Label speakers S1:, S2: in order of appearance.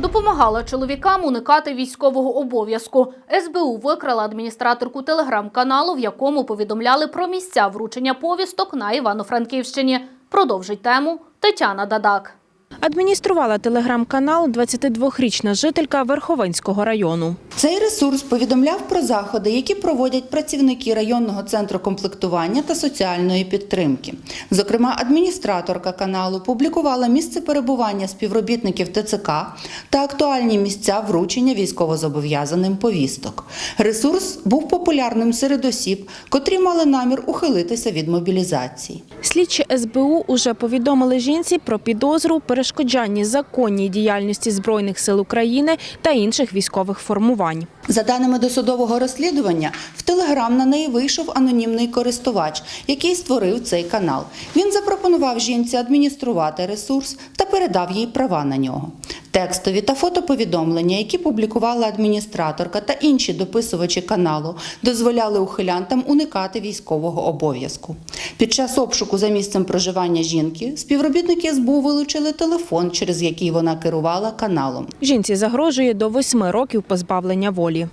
S1: Допомагала чоловікам уникати військового обов'язку. СБУ викрала адміністраторку телеграм-каналу, в якому повідомляли про місця вручення повісток на Івано-Франківщині. Продовжить тему Тетяна Дадак.
S2: Адмініструвала телеграм-канал 22-річна жителька Верховенського району.
S3: Цей ресурс повідомляв про заходи, які проводять працівники районного центру комплектування та соціальної підтримки. Зокрема, адміністраторка каналу публікувала місце перебування співробітників ТЦК та актуальні місця вручення військовозобов'язаним повісток. Ресурс був популярним серед осіб, котрі мали намір ухилитися від мобілізації.
S2: Слідчі СБУ уже повідомили жінці про підозру у перешкоджанні законній діяльності Збройних сил України та інших військових формувань.
S3: За даними досудового розслідування, в Телеграм на неї вийшов анонімний користувач, який створив цей канал. Він запропонував жінці адмініструвати ресурс та передав їй права на нього. Текстові та фотоповідомлення, які публікувала адміністраторка та інші дописувачі каналу, дозволяли ухилянтам уникати військового обов'язку. Під час обшуку за місцем проживання жінки співробітники СБУ вилучили телефон, через який вона керувала каналом.
S2: Жінці загрожує до восьми років позбавлення волі.